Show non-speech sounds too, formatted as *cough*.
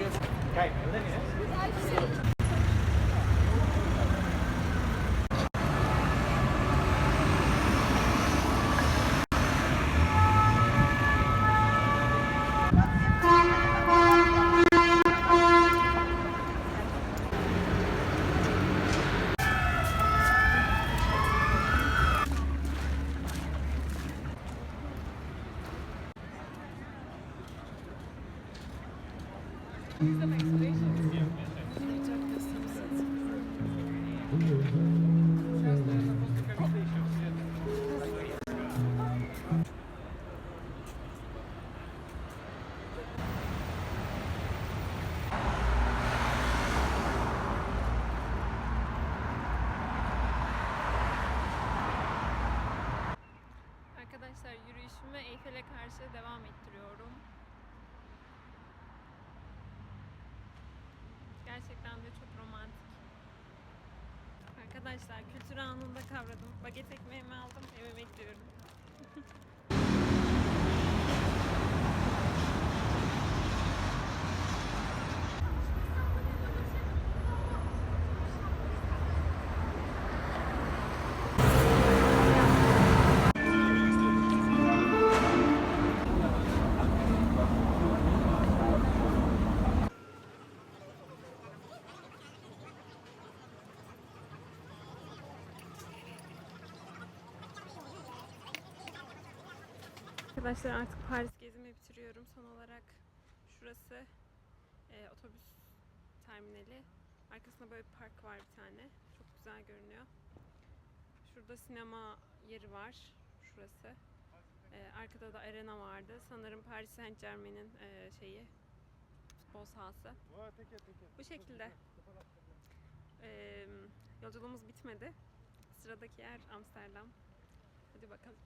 Okay, Olivia. Arkadaşlar yürüyüşümü Eyfel'e karşı devam ettiriyorum. Gerçekten de çok romantik. Arkadaşlar kültür anında kavradım. Baget ekmeğimi aldım, eve bekliyorum. *laughs* Arkadaşlar artık Paris gezimi bitiriyorum. Son olarak şurası e, otobüs terminali. Arkasında böyle bir park var bir tane. Çok güzel görünüyor. Şurada sinema yeri var. Şurası. E, arkada da arena vardı. Sanırım Paris Saint Germain'in e, şeyi futbol sahası. Bu şekilde. E, yolculuğumuz bitmedi. Sıradaki yer Amsterdam. Hadi bakalım.